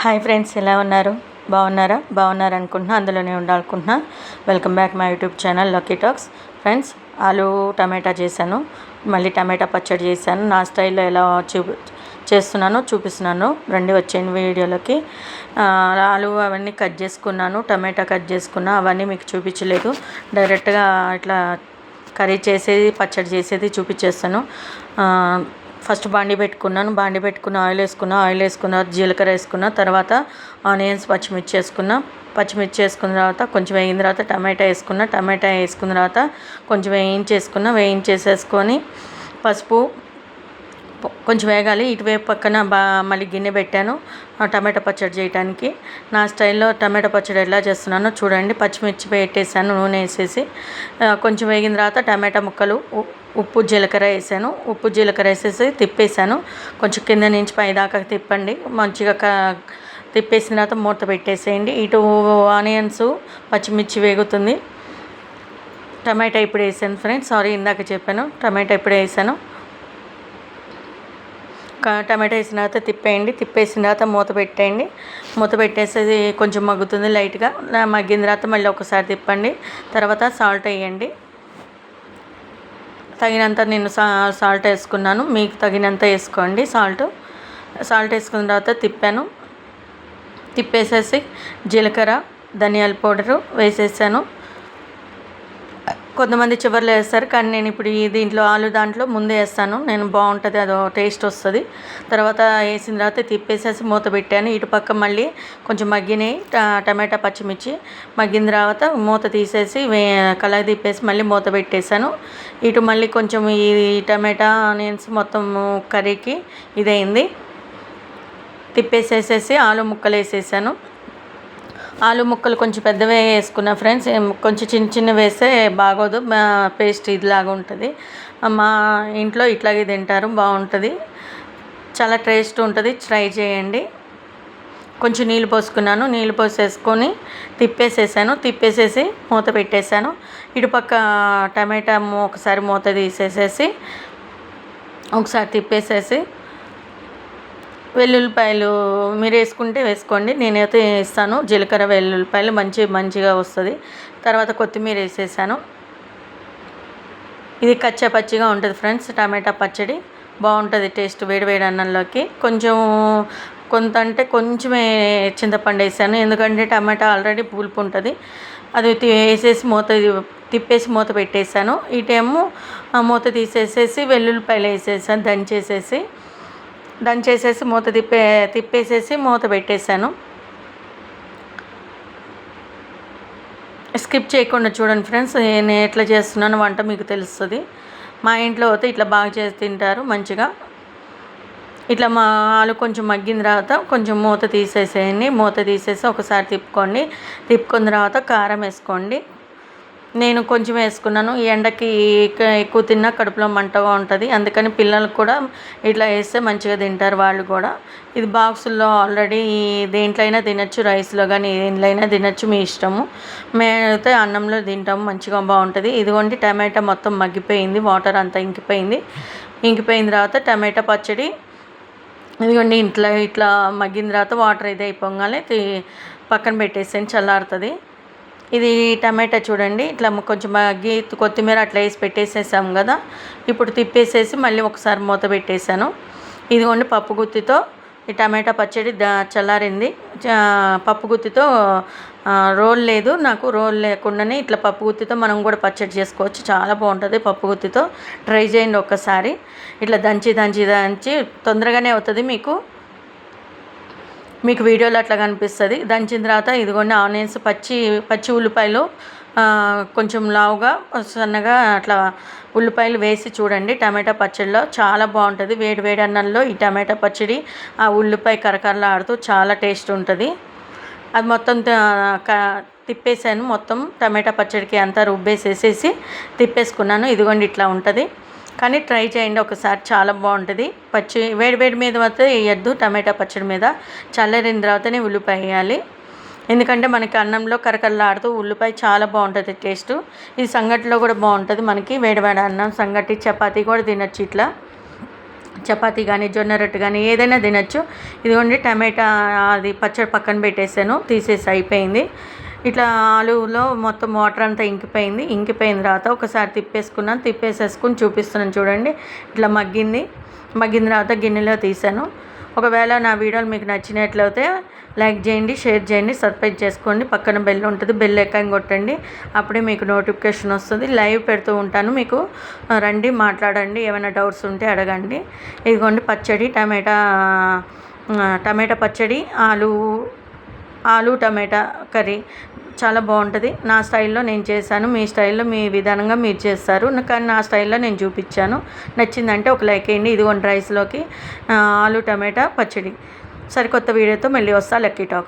Hi friends ఎలా ఉన్నారు? బాగున్నారా? బాగున్నారు అనుకుంటున్నా అందులోనే ఉండాలనుకుంటున్నా. Welcome back my YouTube channel lucky talks. Friends ఆలు టమాటా చేశాను. మళ్ళీ టమాటా పచ్చడి చేశాను. నా స్టైల్లో ఎలా చూపి చేస్తున్నానో చూపిస్తున్నాను. రండి వచ్చేయండి వీడియోలోకి. ఆలు అవన్నీ కట్ చేసుకున్నాను. టమాటా కట్ చేసుకున్నా. అవన్నీ మీకు చూపించలేదు. డైరెక్ట్గా ఇట్లా కర్రీ చేసేది పచ్చడి చేసేది చూపించేస్తాను. ఫస్ట్ బాండి పెట్టుకున్నాను. బాండి పెట్టుకున్న ఆయిల్ వేసుకున్న ఆయిల్ వేసుకున్న జీలకర్ర వేసుకున్న తర్వాత ఆనియన్స్ పచ్చిమిర్చి వేసుకున్న. పచ్చిమిర్చి వేసుకున్న తర్వాత కొంచెం వేగిన తర్వాత టమాటా వేసుకున్న. టమాటా వేసుకున్న తర్వాత కొంచెం వేయించేసుకున్న. వేయించేసేసుకొని పసుపు కొంచెం వేగాలి. ఇటువైపు పక్కన బా మళ్ళీ గిన్నె పెట్టాను. టమాటా పచ్చడి చేయడానికి నా స్టైల్లో టమాటా పచ్చడి ఎలా చేస్తున్నానో చూడండి. పచ్చిమిర్చి పెట్టేసాను నూనె వేసేసి. కొంచెం వేగిన తర్వాత టమాటా ముక్కలు ఉ- ఉప్పు జీలకర్ర వేసాను. ఉప్పు జీలకర్ర వేసేసి తిప్పేసాను కొంచెం కింద నుంచి పైదాకా తిప్పండి. మంచిగా క- తిప్పేసిన తర్వాత మూత పెట్టేసేయండి. ఇటు ఆనియన్స్ పచ్చిమిర్చి వేగుతుంది. టమాటా ఇప్పుడు వేసాను ఫ్రెండ్స్. సారీ ఇందాక చెప్పాను. టమాటా ఇప్పుడు వేసాను. టమాటా వేసిన తర్వాత తిప్పేయండి. తిప్పేసిన తర్వాత మూత పెట్టేయండి. మూత పెట్టేసేది కొంచెం మగ్గుతుంది లైట్గా. మగ్గిన తర్వాత మళ్ళీ ఒకసారి తిప్పండి. తర్వాత సాల్ట్ వేయండి. తగినంత నేను సా సాల్ట్ వేసుకున్నాను. మీకు తగినంత వేసుకోండి సాల్ట్. సాల్ట్ వేసుకున్న తర్వాత తిప్పాను. తిప్పేసేసి జీలకర్ర ధనియాల పౌడరు వేసేసాను. కొంతమంది చివర్లో వేస్తారు కానీ నేను ఇప్పుడు ఈ దీంట్లో ఆలు దాంట్లో ముందే వేస్తాను. నేను బాగుంటుంది అదో టేస్ట్ వస్తుంది. తర్వాత వేసిన తర్వాత తిప్పేసేసి మూత పెట్టాను. ఇటు పక్క మళ్ళీ కొంచెం మగ్గినాయి ట- టమాటా పచ్చిమిర్చి మగ్గిన తర్వాత మూత తీసేసి వే కలర్ తిప్పేసి మళ్ళీ మూత పెట్టేశాను. ఇటు మళ్ళీ కొంచెం ఈ టమాటా ఆనియన్స్ మొత్తం కర్రీకి ఇదైంది. తిప్పేసేసేసి ఆలు ముక్కలు వేసేసాను. ఆలు ముక్కలు కొంచెం పెద్దవే వేసుకున్నా ఫ్రెండ్స్. కొంచెం చిన్న చిన్న వేస్తే బాగోదు. మా- పేస్ట్ ఇదిలాగా ఉంటుంది. మా ఇంట్లో ఇట్లాగే తింటారు. బాగుంటుంది. చాలా టేస్ట్ ఉంటుంది. ట్రై చేయండి. కొంచెం నీళ్ళు పోసుకున్నాను. నీళ్ళు పోసేసుకొని తిప్పేసేసాను. తిప్పేసేసి మూత పెట్టేశాను ఇటుపక్క టమాటా ఒకసారి మూత తీసేసేసి ఒకసారి తిప్పేసేసి వెల్లుల్లిపాయలు మీరు వేసుకుంటే వేసుకోండి. నేనైతే వేస్తాను జీలకర్ర వెల్లుల్లిపాయలు మంచి మంచిగా వస్తుంది. తర్వాత కొత్తిమీర వేసేసాను. ఇది కచ్చా పచ్చిగా ఉంటుంది ఫ్రెండ్స్. టమాటా పచ్చడి బాగుంటుంది టేస్ట్ వేడి వేడి అన్నంలోకి. కొంచెం కొంత అంటే కొంచెమే చింతపండు వేసాను. ఎందుకంటే టమాటా ఆల్రెడీ పులుపు ఉంటుంది. అది వేసేసి మూత తిప్పేసి మూత పెట్టేశాను ఈ టైము మూత తీసేసేసి వెల్లుల్లిపాయలు వేసేసాను. దంచేసేసి దంచేసేసి మూత తిప్పే తిప్పేసేసి మూత పెట్టేశాను. స్కిప్ చేయకుండా చూడండి ఫ్రెండ్స్ నేను ఎట్లా చేస్తున్నాను వంట మీకు తెలుస్తుంది. మా ఇంట్లో అయితే ఇట్లా బాగా చేసి తింటారు మంచిగా. ఇట్లా మా ఆలు కొంచెం మగ్గిన తర్వాత కొంచెం మూత తీసేసేయండి. మూత తీసేసి ఒకసారి తిప్పుకోండి. తిప్పుకున్న తర్వాత కారం వేసుకోండి. నేను కొంచెం వేసుకున్నాను. ఈ ఎండకి ఎక్కువ తిన్నా కడుపులో మంటగా ఉంటుంది. అందుకని పిల్లలకు కూడా ఇట్లా వేస్తే మంచిగా తింటారు వాళ్ళు కూడా. ఇది బాక్సుల్లో ఆల్రెడీ దేంట్లో అయినా తినచ్చు రైస్లో కానీ దేంట్లో అయినా తినచ్చు మీ ఇష్టము. మేమైతే అన్నంలో తింటాము మంచిగా బాగుంటుంది. ఇదిగోండి టమాటా మొత్తం మగ్గిపోయింది వాటర్ అంతా ఇంకిపోయింది. ఇంకిపోయిన తర్వాత టమాటా పచ్చడి. ఇదిగోండి ఇంట్లో ఇట్లా మగ్గిన తర్వాత వాటర్ ఇది అయిపోగానే పక్కన పెట్టేసాను చల్లారుతుంది. ఇది టమాటా చూడండి. ఇట్లా కొంచెం మగ్గి కొత్తిమీర అట్లా వేసి పెట్టేసేసాము కదా. ఇప్పుడు తిప్పేసేసి మళ్ళీ ఒకసారి మూత పెట్టేశాను. ఇదిగోండి పప్పు గుత్తితో ఈ టమాటా పచ్చడి దా చల్లారింది. పప్పు గుత్తితో రోల్ లేదు. నాకు రోల్ లేకుండానే ఇట్లా పప్పు గుత్తితో మనం కూడా పచ్చడి చేసుకోవచ్చు. చాలా బాగుంటుంది పప్పు గుత్తితో. ట్రై చేయండి ఒక్కసారి. ఇట్లా దంచి దంచి దంచి తొందరగానే అవుతుంది మీకు. మీకు వీడియోలో అట్లా కనిపిస్తుంది. దంచిన తర్వాత ఇదిగోండి ఆనియన్స్ పచ్చి పచ్చి ఉల్లిపాయలు కొంచెం లావుగా సన్నగా అట్లా ఉల్లిపాయలు వేసి చూడండి. టమాటా పచ్చడిలో చాలా బాగుంటుంది. వేడి వేడి అన్నంలో ఈ టమాటా పచ్చడి ఆ ఉల్లిపాయ కరకరలాడుతూ చాలా టేస్ట్ ఉంటుంది. అది మొత్తం క- తిప్పేసాను. మొత్తం టమాటా పచ్చడికి అంతా రుబ్బేసేసేసి తిప్పేసుకున్నాను. ఇదిగోండి ఇట్లా ఉంటుంది. కానీ ట్రై చేయండి ఒకసారి చాలా బాగుంటుంది. పచ్చి వేడి వేడి మీద మాత్రం వేయద్దు టమాటా పచ్చడి మీద. చల్లరిన తర్వాతనే ఉల్లిపాయ వేయాలి. ఎందుకంటే మనకి అన్నంలో కరకరలాడుతూ ఉల్లిపాయ చాలా బాగుంటుంది టేస్ట్. ఇది సంగటిలో కూడా బాగుంటుంది మనకి వేడివేడి అన్నం సంగటి చపాతీ కూడా తినచ్చు ఇట్లా. చపాతీ కానీ జొన్న రొట్టె కానీ ఏదైనా తినచ్చు. ఇదిగోండి టమాటా అది పచ్చడి పక్కన పెట్టేసాను తీసేసి అయిపోయింది. ఇట్లా ఆలులో మొత్తం వాటర్ అంతా ఇంకిపోయింది. ఇంకిపోయిన తర్వాత ఒకసారి తిప్పేసుకున్నాను తిప్పేసేసుకుని చూపిస్తున్నాను చూడండి. ఇట్లా మగ్గింది. మగ్గిన తర్వాత గిన్నెలో తీసాను. ఒకవేళ నా వీడియోలు మీకు నచ్చినట్లయితే లైక్ చేయండి షేర్ చేయండి సబ్స్క్రైబ్ చేసుకోండి. పక్కన బెల్ ఉంటుంది బెల్ ఎక్కని కొట్టండి. అప్పుడే మీకు నోటిఫికేషన్ వస్తుంది. లైవ్ పెడుతూ ఉంటాను మీకు. రండి మాట్లాడండి. ఏమైనా డౌట్స్ ఉంటే అడగండి. ఇదిగోండి పచ్చడి టమాటా టమాటా పచ్చడి ఆలు ఆలు టమాటా కర్రీ చాలా బాగుంటుంది. నా స్టైల్లో నేను చేశాను. మీ స్టైల్లో మీ విధానంగా మీరు చేస్తారు. కానీ నా స్టైల్లో నేను చూపించాను. నచ్చిందంటే ఒక లైక్ వేయండి ఇదిగోండి రైస్లోకి ఆలు టమాటా పచ్చడి. సరికొత్త వీడియోతో మళ్ళీ వస్తా. Lucky talks.